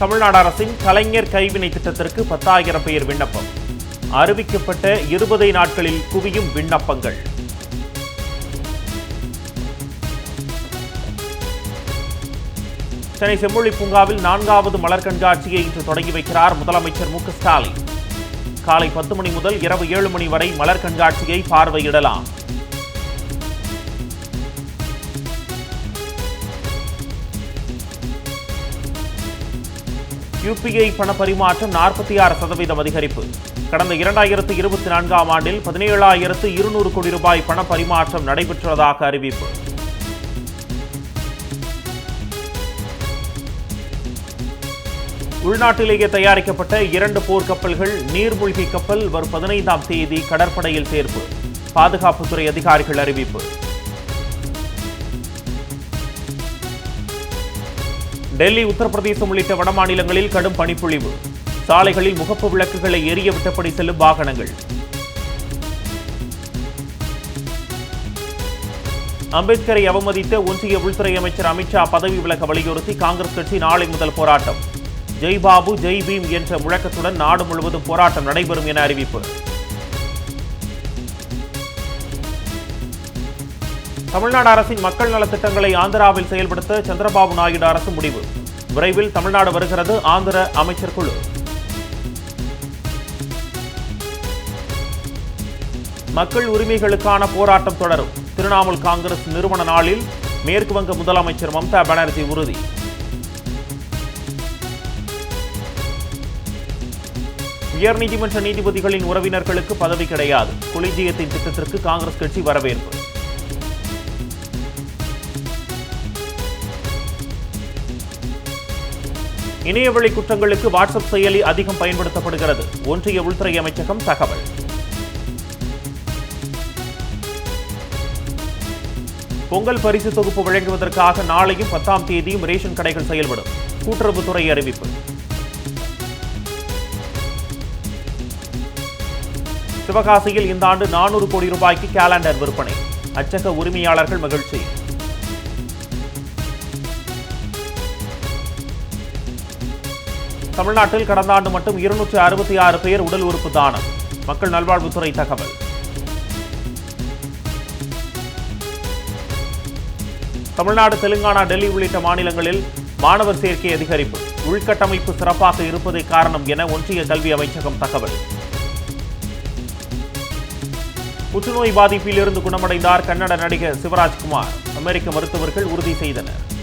தமிழ்நாடு அரசின் கலைஞர் கைவினை திட்டத்திற்கு பத்தாயிரம் பேர் விண்ணப்பம். அறிவிக்கப்பட்ட இருபதை நாட்களில் குவியும் விண்ணப்பங்கள். சென்னை செம்மொழி பூங்காவில் நான்காவது மலர் கண்காட்சியை இன்று தொடங்கி வைக்கிறார் முதலமைச்சர் மு ஸ்டாலின். காலை பத்து மணி முதல் இரவு ஏழு மணி வரை மலர் கண்காட்சியை பார்வையிடலாம். யுபிஐ பண பரிமாற்றம் நாற்பத்தி ஆறு சதவீதம் அதிகரிப்பு. கடந்த இரண்டாயிரத்து இருபத்தி நான்காம் ஆண்டில் பதினேழாயிரத்து இருநூறு கோடி ரூபாய் பண பரிமாற்றம் நடைபெற்றதாக அறிவிப்பு. உள்நாட்டிலேயே தயாரிக்கப்பட்ட இரண்டு போர்க்கப்பல்கள் நீர்மூழ்கி கப்பல் வரும் பதினைந்தாம் தேதி கடற்படையில் சேர்ப்பு. பாதுகாப்புத்துறை அதிகாரிகள் அறிவிப்பு. டெல்லி உத்தரப்பிரதேசம் உள்ளிட்ட வடமாநிலங்களில் கடும் பனிப்பொழிவு. சாலைகளில் முகப்பு விளக்குகளை எரிய விட்டபடி செல்லும் வாகனங்கள். அம்பேத்கரை அவமதித்த ஒன்றிய உள்துறை அமைச்சர் அமித்ஷா பதவி விலக வலியுறுத்தி காங்கிரஸ் கட்சி நாளை முதல் போராட்டம். ஜெய் பாபு ஜெய் பீம் என்ற முழக்கத்துடன் நாடு முழுவதும் போராட்டம் நடைபெறும் என அறிவிப்பு. தமிழ்நாடு அரசின் மக்கள் நலத்திட்டங்களை ஆந்திராவில் செயல்படுத்த சந்திரபாபு நாயுடு அரசு முடிவு. விரைவில் தமிழ்நாடு வருகிறது ஆந்திர அமைச்சர் குழு. மக்கள் உரிமைகளுக்கான போராட்டம் தொடரும். திரிணாமுல் காங்கிரஸ் நிறுவன நாளில் மேற்கு வங்க முதலமைச்சர் மம்தா பானர்ஜி உறுதி. உயர்நீதிமன்ற நீதிபதிகளின் உறவினர்களுக்கு பதவி கிடையாது. கொலிஜியத்தின் திட்டத்திற்கு காங்கிரஸ் கட்சி வரவேற்பு. இணையவழி குற்றங்களுக்கு வாட்ஸ்அப் செயலி அதிகம் பயன்படுத்தப்படுகிறது. ஒன்றிய உள்துறை அமைச்சகம் தகவல். பொங்கல் பரிசு தொகுப்பு வழங்குவதற்காக நாளையும் பத்தாம் தேதியும் ரேஷன் கடைகள் செயல்படும். கூட்டுறவுத்துறை அறிவிப்பு. சிவகாசியில் இந்த ஆண்டு நானூறு கோடி ரூபாய்க்கு கேலண்டர் விற்பனை. அச்சக உரிமையாளர்கள் மகிழ்ச்சி. தமிழ்நாட்டில் கடந்த ஆண்டு மட்டும் இருநூற்று அறுபத்தி ஆறு பேர் உடல் உறுப்பு தானம். மக்கள் நல்வாழ்வுத்துறை தகவல். தமிழ்நாடு தெலுங்கானா டெல்லி உள்ளிட்ட மாநிலங்களில் மாணவர் சேர்க்கை அதிகரிப்பு. உள்கட்டமைப்பு சிறப்பாக இருப்பதே காரணம் என ஒன்றிய கல்வி அமைச்சகம் தகவல். புற்றுநோய் பாதிப்பில் இருந்து குணமடைந்தார் கன்னட நடிகர் சிவராஜ்குமார். அமெரிக்க மருத்துவர்கள் உறுதி செய்தனர்.